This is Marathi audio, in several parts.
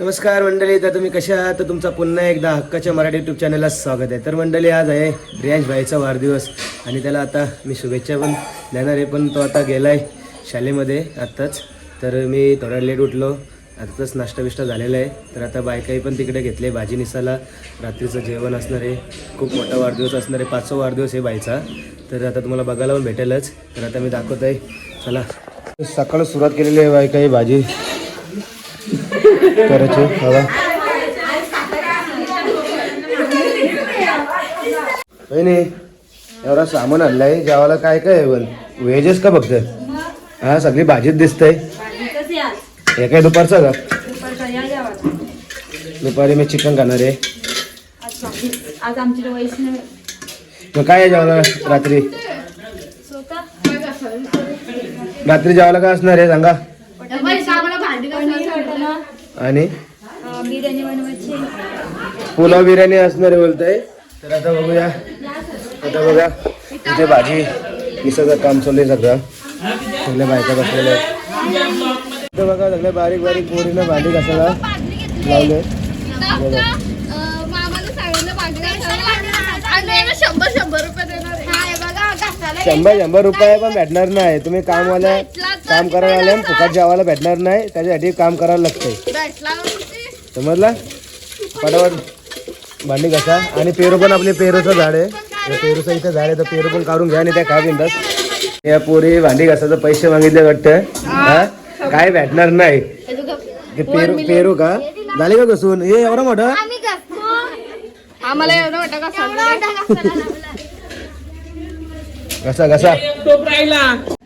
नमस्कार मंडळी तर तुम्ही कशा आहात? तर तुमचा पुन्हा एकदा हक्काच्या मराठी यूट्यूब चॅनलला स्वागत आहे. तर मंडळी आज आहे रियांश भाईचा वाढदिवस आणि त्याला आता मी शुभेच्छा पण देणार आहे पण तो आता गेला आहे शालेमध्ये आत्ताच. तर मी थोडा लेट उठलो आत्ताच नाश्ता बिष्टा झालेला आहे. तर आता बायकाही पण तिकडे घेतले भाजी निसाला. रात्रीचं जेवण असणार आहे खूप मोठा वाढदिवस असणार आहे पाचवा वाढदिवस आहे बाईचा. तर आता तुम्हाला बघायला पण भेटेलच. तर आता मी दाखवत आहे चला. सकाळ सुरुवात केलेली आहे बायकाही भाजी. करायचे हवा नाही एवढा सामान आणलाय जेवायला काय काय आहे पण? व्हेजच का फक्त? हा सगळी भाजीच दिसतंय. हे काय दुपारचं का? दुपारी मी चिकन खाणार आहे. मग काय आहे जेवायला रात्री? रात्री जेवायला काय असणार आहे सांगा. आणि? पुलाव बिर्याणी असणार आहे बोलतंय. तर आता बघूया. आता बघा इथे भाजी मिसळचं काम चालू आहे सगळं. सगळ्या बायका बसलेल्या आहेत. इथं बघा सगळ्या बारीक बारीक पोरीनं भांडी घासायला लावले बघा. शंभर शंभर रुपये देणार आहे. बघा घासाला शंभर शंभर रुपये पण भेटणार नाही. तुम्ही कामवाल्या काम करायला आले आणि फुकट जेवायला भेटणार नाही त्याच्यासाठी काम करायला लागतंय. भेटला समजला? फटाफट भांडी घासा आणि पेरू पण आपले पेरूचं झाड आहे. या पेरूचं इथं झाड आहे तर पेरू पण काढून घ्या आणि त्या खा बिंदास. या पोरी भांडी घासाचं पैसे मागितले वाटतं. हा. काय भेटणार नाही. ते पेरू पेरू का? झाले का घसून? हे एवढं मोठं? आम्हाला एवढं वाटतं का घसा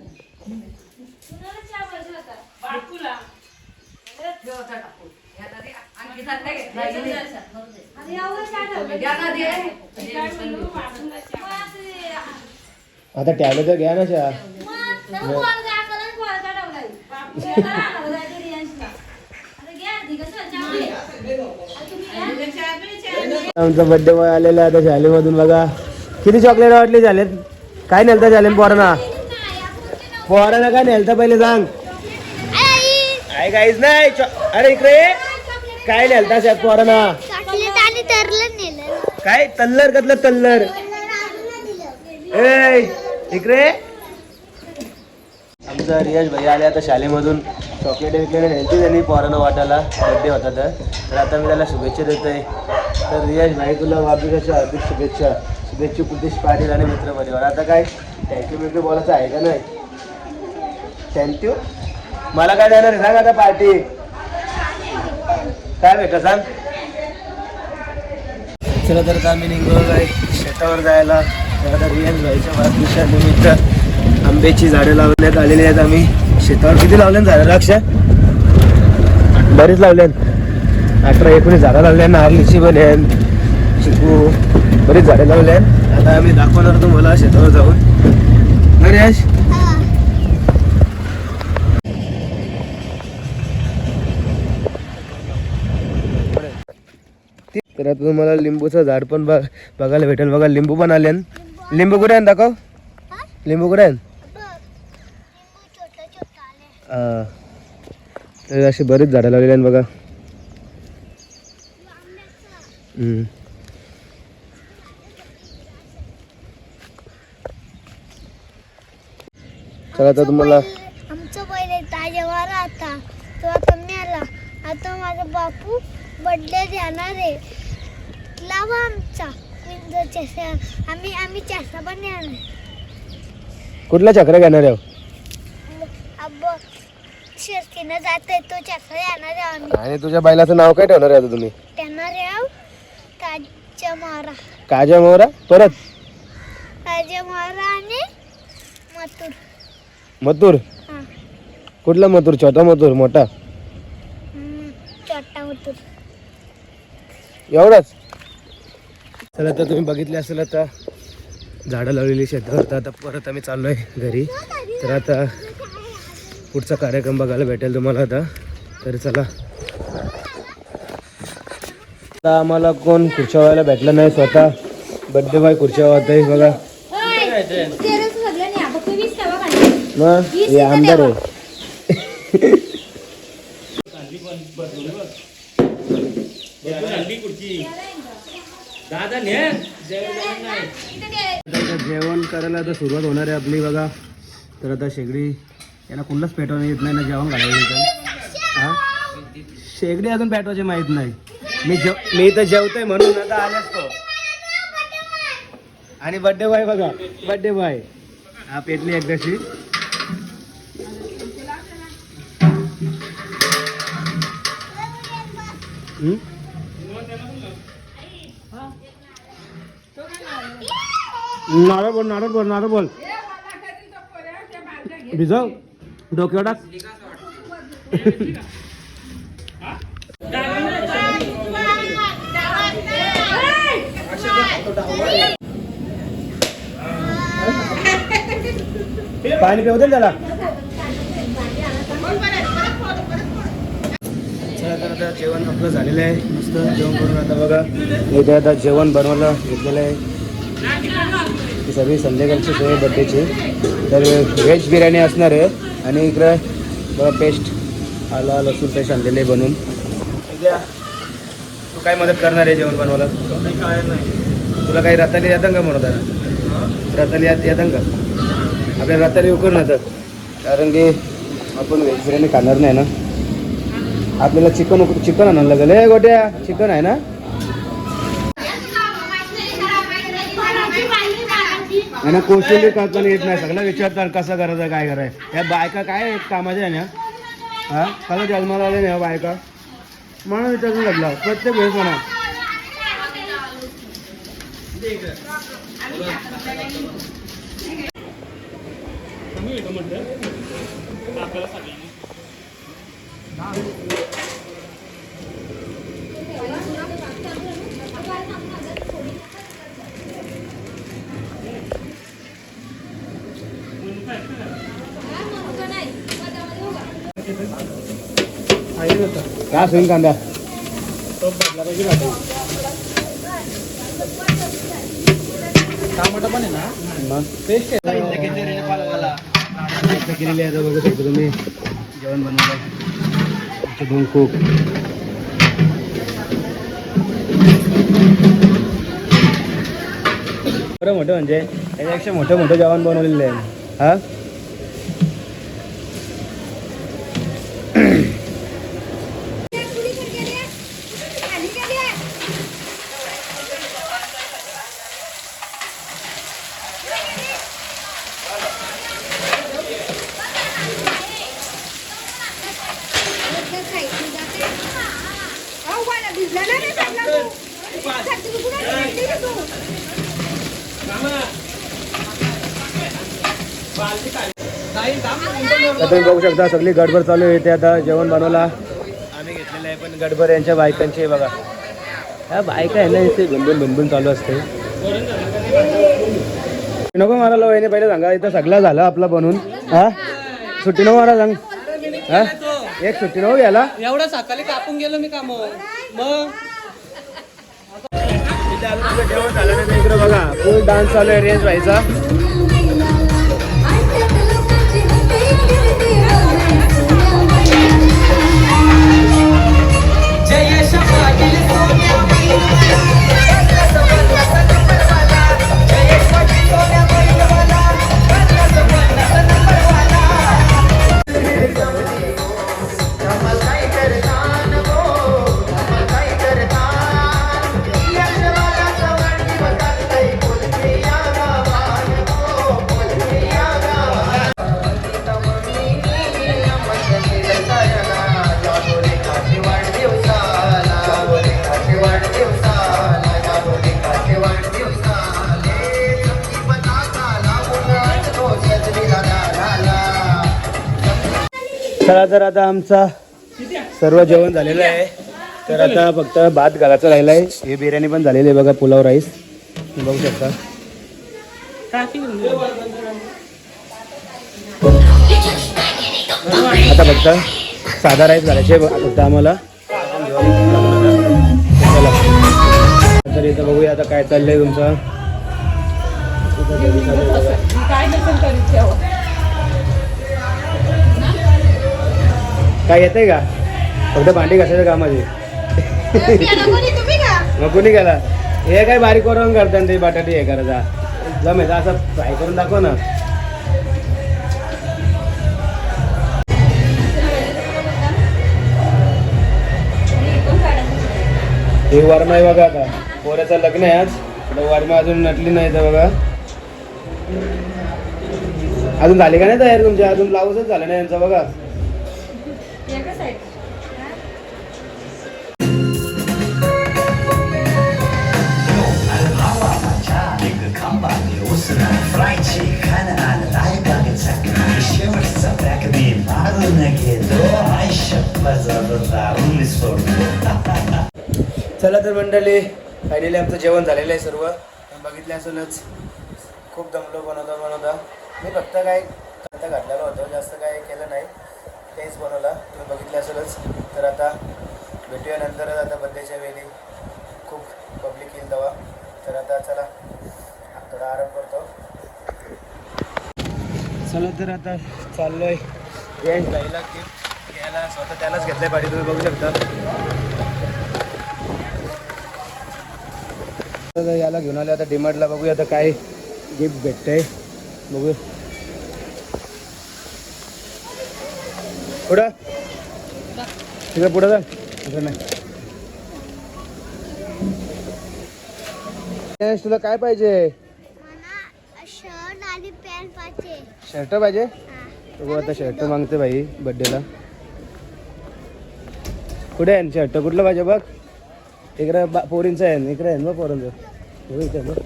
आता टॅबलेट तर घ्या ना शा आमचा बर्थडे बॉय आलेला आहे आता शाळेमधून बघा. किती चॉकलेट वाटली झालेत? काय नेलता शाळेत पोरांना? पोरांना काय नेलता पहिले सांग. काय काहीच नाही अरे इकडे काय नेलता शाळेत पोरांना? चॉकलेट आणि तरलं नेलं. काय? तल्लर कसलं तल्लर. ए इकडे. आमचा रियाज भाई आले आता शाळेमधून. चॉकलेट विकलेले नेलती त्यांनी पोरांना वाटायला. बर्थडे होता तर. तर आता मी त्याला शुभेच्छा देतोय. तर रियाज भाई तुला वाढदिवसाच्या हार्दिक शुभेच्छा. शुभेच्छा प्रदेश पाटील आणि मित्र परिवार आता काय? थँक्यू बिक्यू बोलायचं आहे का नाही? थँक्यू मला काय देणार आहे? सांग आता पार्टी काय भेटा सांग? चला तर आम्ही निघलो आहे शेतावर जायला. तर आता रियाज भाईच्या आंब्याची झाडं लावण्यात आलेली आहेत आम्ही. शेतावर किती लावल्यान झाडं? लक्ष? बरीच लावल्यान अठरा एकोणीस झाडं लावल्या नारळीची पण आहेत. चिकू बरीच झाडं लावल्यान आता आम्ही दाखवणार तुम्हाला शेतावर जाऊन. ना तर आता तुम्हाला लिंबूचं झाड पण बघ बघायला भेटेल. बघा लिंबू पण आले लिंबू कुठे आहे दाखव. लिंबू कुठे आहे तर अशी बरीच झाडं लावलेली आहेत बघा. चला आता तुम्हाला आमचं पहिले ताजेवाला आता. तो आता मेला. आता माझा बापू बड्डे देणार आहे. लावा आमचा. विंडो चष्मा आम्ही आम्ही चष्मा पण देणार कुठला चक्र घेणार आहे? अब शिरतीनं जात आहे तो चष्मा देणार आहे आम्ही. आणि तुझ्या बैलाचं नाव काय ठेवणार आहे आता तुम्ही? ताज्या मारा. काजा मोहरा परत? ताज्या मारा आणि मथुर. मथुर? हां. कुठला मथुर? छोटा मथुर? मोठा? हम्म, छोटा मथुर. एवढंच? चला आता तुम्ही बघितले असेल आता झाडं लावलेली शेतावर तर आता परत आम्ही चाललो आहे घरी. तर आता पुढचा कार्यक्रम बघायला भेटेल तुम्हाला आता. तर चला. आता आम्हाला कोण खुर्च्या व्हायला भेटलं नाही स्वतः. बड्डे बाय खुर्च्या होत आहे बघा. मग हे आमदार आहे. खुर्ची जेवण करायला आता सुरुवात होणार आहे आपली बघा. तर आता शेगडी यांना कुठलाच पेटवणं येत नाही ना जेवण घालायला हां? शेगडी अजून पेटवायची माहीत नाही. मी जेव मी तर जेवतोय म्हणून आता आलाच तो. आणि बड्डे बॉय बघा बड्डे बॉय हा पेटली एकदाशी. हम्म? नारळ बोल नारळ बोल नारळ बोल. भिजव. डोक्यावर टाक. पाणी पिऊ दे त्याला. आता जेवण आपलं झालेलं आहे. मस्त जेवण करून आता बघा. इथे आता जेवण बनवायला घेतलेलं आहे. ही सगळी संध्याकाळची सोय बड्डेची तर व्हेज बिर्याणी असणार आहे. आणि इकडं बघा पेस्ट आला लसूण पेस्ट आणलेले आहे बनवून तू काय मदत करणार आहे जेवण बनवायला? काय नाही. तुला काही रताली येतं का म्हणत रताली येत येतं का? आपल्या रताली उकर नसतात कारण की आपण व्हेज बिर्याणी खाणार नाही ना. आपल्याला चिकन उक चिकन आणायला लागेल. ए गोट्या चिकन आहे ना? आणि कोशिंबीर करताना येत नाही. सगळं विचारतात कसं करायचं काय करायचं? या बायका काय कामाच्या ना? हा? सगळं जन्माला आले ना बायका? म्हणून विचारून घडला. प्रत्येक वेळेस म्हणा. काय सोयीन कांदा? टमाटा पण आहे ना? मग? पेस्ट केलेली आहे आता बघू शकतो तुम्ही. जेवण बनवलं. दोन खूप. बरं मोठं म्हणजे त्याच्यापेक्षा मोठं मोठं जेवण बनवलेलं आहे. Hã? Come on. आता तुम्ही बघू शकता सगळी गडबड चालू आहे ते आता जेवण बनवला. आम्ही घेतलेलं आहे पण गडबड यांच्या बायकांची आहे बघा. ह्या बायका आहे ना इथे भनभन भनभन चालू असते. नको मारायला वहिनी पहिले सांगा इथं सगळं झालं आपलं बनवून हा? सुट्टी नको मारा सांग. हा? एक सुट्टी नको घ्यायला. एवढं सकाळी कापून गेलो मी काम. मग? इथे जेवण झालं नाही इकडे बघा फुल डान्स चालू आहे रेंज व्हायचा. चला तर आता आमचा सर्व जेवण झालेलं आहे. तर आता फक्त भात घालायचं राहिलं आहे हे बिर्याणी पण झालेली आहे बघा पुलाव राईस. बघू शकता. आता फक्त साधा राईस घालायचे फक्त आम्हाला. चला. तर इथं बघूया आता काय चाललंय तुमचं. काय येतंय का? फक्त भांडी घासायचं कामाचे. मग कोणी केला हे काय बारीक करून करतात ते बटाटे हे करायचा जमेल असं फ्राय करून दाखव ना. हे वर्मा आहे बघा आता. पोऱ्याचं लग्न आहे आज. वर्मा अजून नटली नाही तर बघा. अजून झाली का नाही तयार तुमच्या अजून ब्लाऊजच झालं नाही यांचं बघा. फ्राय चिकन आणि रायबागेचा शेवटचा पॅक मी मारून घेतो आयुष्यात दारून सोडतो चला तर मंडळी फायनली आमचं जेवण झालेलं आहे सर्व. बघितलं बघितले असेलच खूप दमलो बनवता बनवता. मी फक्त काय आता घातलेलं होतं जास्त काय केलं नाही. तेच बनवलं. तुम्ही बघितलं असेलच. तर आता भेटूया नंतरच आता बड्डेच्या वेळी. खूप पब्लिक येईल तेव्हा. तर आता चला थोडा आराम करतो. चला तर आता चाललोय. जायला गिफ्ट घ्यायला. स्वतः त्यालाच घेतलंय पाठी तुम्ही बघू शकता. याला घेऊन आले आता डिमार्टला बघूया आता काय गिफ्ट भेटतंय. बघू. पुढं? तिकडे पुढं जा. नाही. तुला काय पाहिजे मला शर्ट आणि पॅन्ट पाहिजे शर्ट पाहिजे. बघू आता शर्ट मागते भाई बड्डेला कुठे आहे? शर्ट कुठलं पाहिजे बघ? इकडे पोरींचं आहे. इकडे आहे ना बघ पोरांचं. आहे बघ.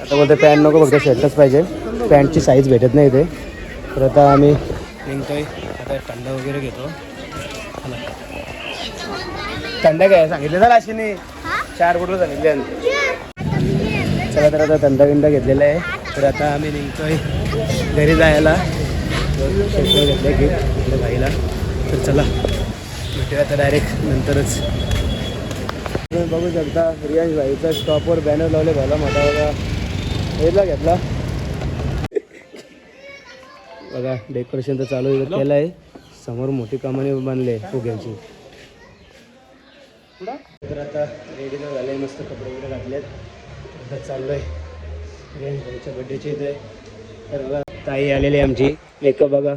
आता बोलते पॅन्ट नको फक्त शर्टच पाहिजे. पॅन्टची साईज भेटत नाही इथे. तर आता आम्ही निघतोय. आता थंड वगैरे घेतो. थंड काय? सांगितलं ना राशीने. हा? चार कुठलं सांगितले. चला तर आता धंदा बिंदा घेतलेला आहे. तर आता आम्ही निघतोय घरी जायला. घेतलं की आपल्या भाईला. तर चला भेटूया आता डायरेक्ट नंतरच. तुम्ही बघू शकता रियांश भाईचा स्टॉपवर बॅनर लावले भाला मोठा बघा हेला घेतला? बघा डेकोरेशन तर चालू इथं केलं आहे. समोर मोठी कामाने बांधले फुग्यांची. तर आता रेडी तर झाले मस्त कपडे वगैरे घातलेत. आता चाललोय. रियांश भाईच्या इथे. तर बघा ताई आलेली आहे आमची. मेकअप बघा.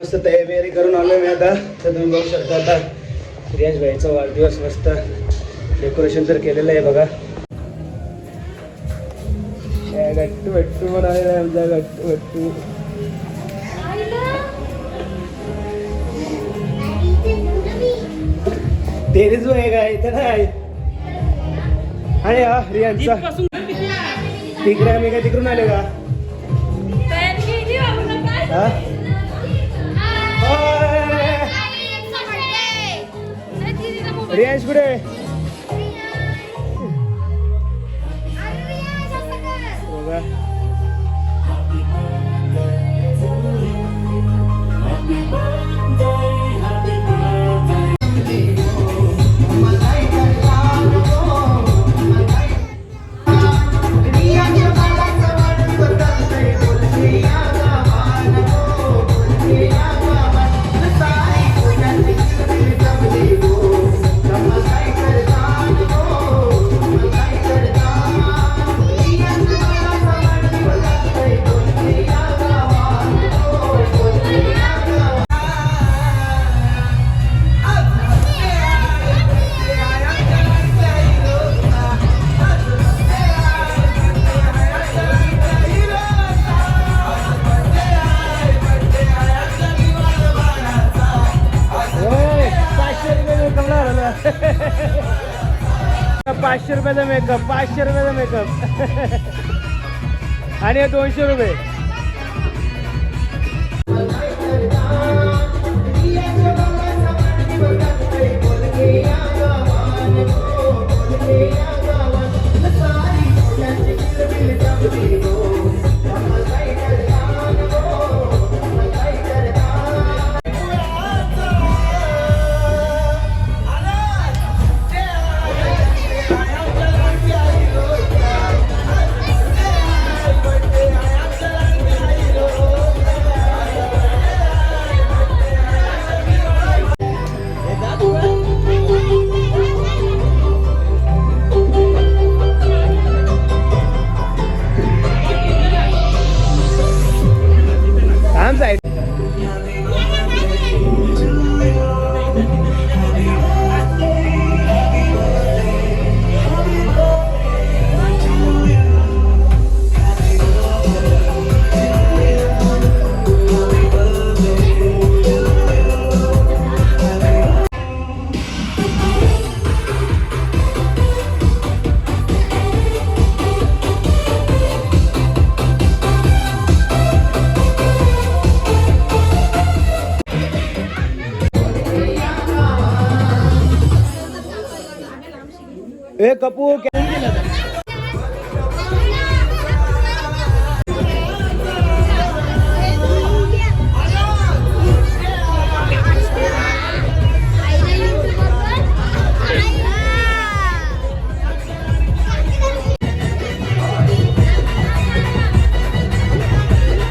मस्त तयारी करून आलो मी आता. तर तुम्ही बघू शकता आता. रियांश भाईचा वाढदिवस मस्त. डेकोरेशन तर केलेलं आहे बघा. गट्टू भट्टू पण आलेला आहे आमचा गट्टू गट्टू तेरीच आहे का इथं नाही आणि हा रियांचा तिकडे आम्ही काय तिकडून आले का हा! रियांश कुठे पाचशे रुपयाचा मेकअप पाचशे रुपयाचा मेकअप आणि दोनशे रुपये.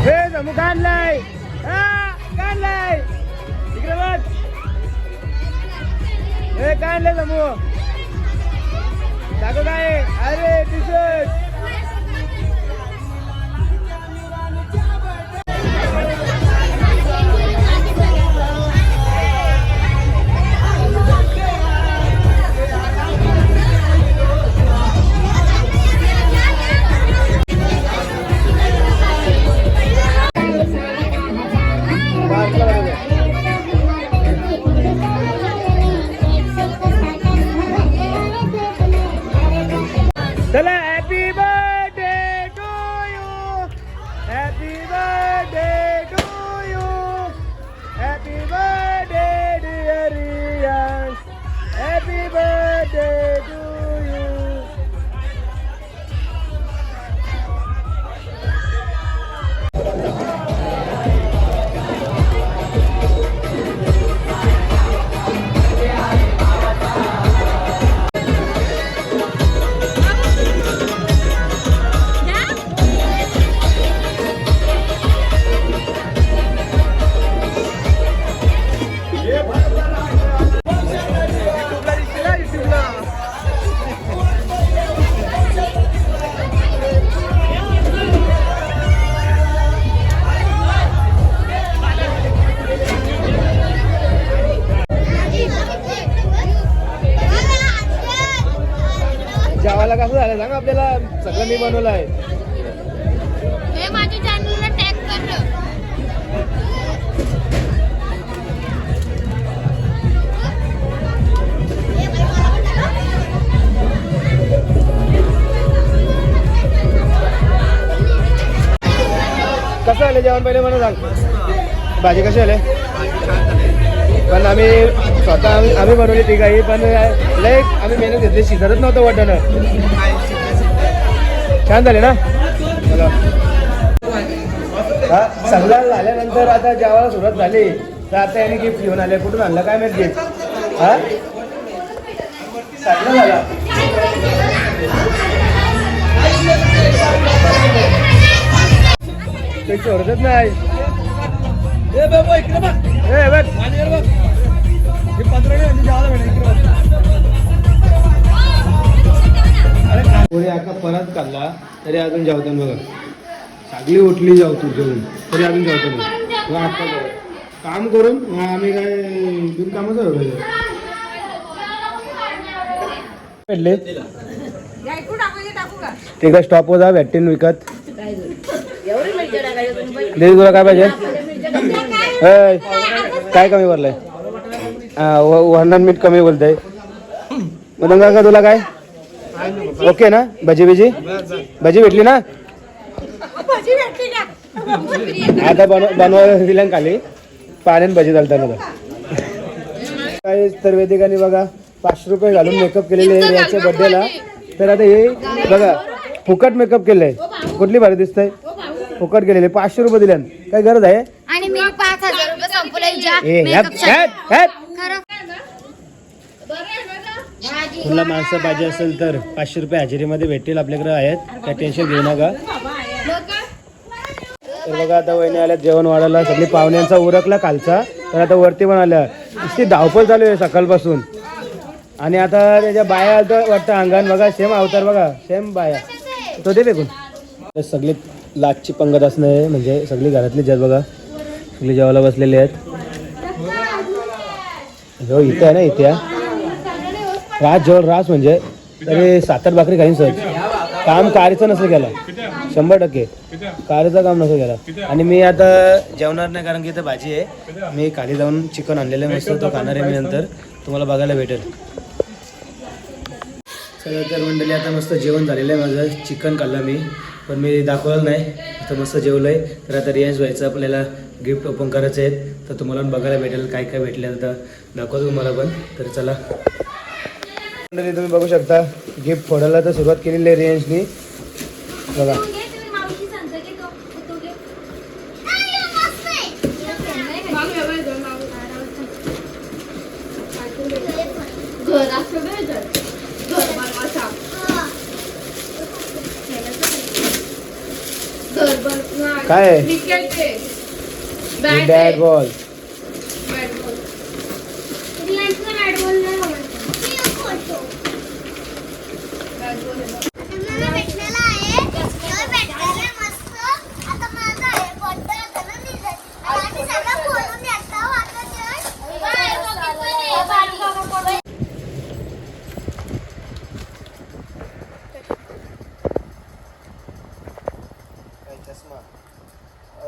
हे जमू काढलाय हा, काढलाय इकडे बघ हे काय? अरे टी शर्ट झाले जेवण पहिले मला सांग भाजी कशी झाले? पण आम्ही स्वतः आम्ही आम्ही बनवली ती काही पण लय आम्ही मेहनत घेतली. शिजतच नव्हतं वाटणं. छान झाले ना? बोला हा सगळं झाल्यानंतर आता जेवायला सुरुवात झाली. तर आता याने गिफ्ट घेऊन आले. कुठून आणलं? काय माहीत गिफ्ट हा? सगळं झालं. ते सोडतच नाही. ए बाबा इकडे बघ. ए बघ. माझ्याकडे बघ. हे पंधरा मिनिट जेवायला भेटेल इकडे बघ. कोणी आता परत काढला तरी अजून जेवतान बघा सागली उठली जाऊ तू जेवून तरी अजून जेवतो मग. आता जेव. काम करून मग आम्ही काय बिनकामच भेटले ते काय स्टॉप जा भेटतील विकत. दीदी तुला काय पाहिजे? काय? कमी भरलंय? हा, व- वर्णन मीठ कमी बोलतंय. मग का तुला काय? ओके ना? भजी बिजी भजी भेटली ना? आता बनव बनवायला दिल्या ना खाली. पाण्यात भजी घालताना काय तर वेदिकाने बघा पाचशे रुपये घालून मेकअप केलेले आहे याच्या बर्थडेला तर आता हे बघा फुकट मेकअप केलंय. कुठली भारी दिसतंय? फुकट केलेले पाचशे रुपये दिल्यान. काय गरज आहे? आणि मी पाच हजार रुपये ज्या ए ह्यात ह्यात ह्यात खरं. तुला माणसं पाहिजे असेल तर पाचशे रुपये हजेरीमध्ये भेटतील आपल्याकडे आहेत. काय टेन्शन घेऊ नका. तर बघा आता वहिनी आल्यात जेवण वाढायला. सगळी पाहुण्यांचा उरकला कालचा तर आता वरती पण आल्या. नुसती धावपळ चालू आहे सकाळपासून. आणि आता त्याच्या बाया आलं वाटतं अंगण बघा सेम अवतार बघा. सेम बाया. तो दे फेकून. तर सगळी लाटची पंगत असणं आहे म्हणजे सगळी घरातली आहेत बघा. सगळी जेवायला बसलेली आहेत. जो इथे आहे ना इथे. राज रास जवळ रास म्हणजे. तरी सात आठ भाकरी खाईन सहज काम कारीचं नसेल केलं. शंभर टक्के. कारीचं काम नसेल केला. आणि मी आता जेवणार नाही कारण की इथं भाजी आहे. मी खाली जाऊन चिकन आणलेलं आहे मस्त. तो खाणार आहे मी नंतर. तुम्हाला बघायला भेटेल. चला तर मंडळी आता मस्त जेवण झालेलं आहे माझं. चिकन खाल्लं मी. पण मी दाखवलं नाही. तर मस्त जेवलं आहे तर आता रियाज व्हायचं आपल्याला गिफ्ट ओपन करायचं आहे. तर तुम्हाला पण बघायला भेटेल काय काय भेटलं तर दाखवतो तुम्हाला पण. तर चला. मंडळी तुम्ही बघू शकता गिफ्ट फोडायला तर सुरुवात केलेली आहे रेंजनी बघा. तू घे तुम्ही सांगता की तो तू घे घर असं नाही तर. घर बनवायचा. घर बनवा- काय आहे? क्रिकेट आहे. Bat ball bat ball.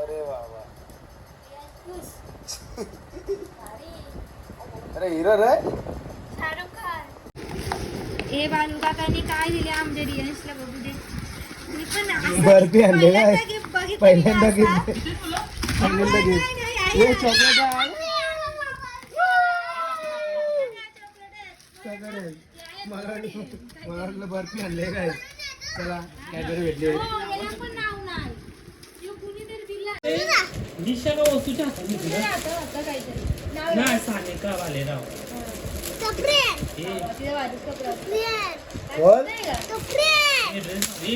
अरे वा वा. अरे हिरो रे. शाहरुख खान. ए बालू काकांनी काय दिले आमच्या रियांशला बघू दे. मी पण असं बर्फी आणले काय पहिल्यांदा gift बघितलं पहिल्यांदा मी असं. गिफ्ट पहिल्यांदा गिफ्ट हे चॉकलेट आहे. चॉकलेट. मला वाटलं मला वाटलं बर्फी आणले काय चला काय तरी भेटली. हो, याला पण नाव नाही ह्यो कुणीतरी दिला दिशा का वस्तूच्या हातात घेतली ते ना? आता होतं काहीतरी. नाव नाही हे. कोण नाही का? हे ड्रेस हे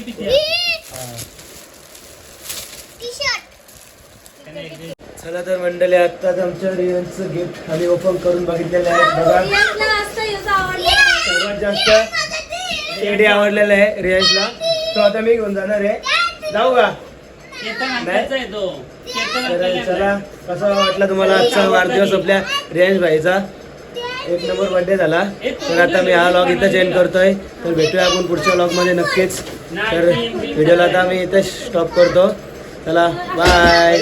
एक ड्रेस चला तर मंडळी आत्ताच आमच्या रियन्सचं गिफ्ट आम्ही ओपन करून बघितलेलं आहे. बघा. याचा आवडला. सर्वात जास्त टेडी आवडलेला आहे रियांशला तो आता मी घेऊन जाणार आहे. जाऊ का? केतन तर चला कसा वाटला तुम्हाला आजचा वाढदिवस आपल्या रियांश भाईचा? एक नंबर बर्थडे झाला. तर आता मी हा लॉग इथं जॉईन करतोय. तर भेटूया आपण पुढच्या लॉगमध्ये मध्ये नक्कीच. तर व्हिडिओला आता मी इथं स्टॉप करतो. चला बाय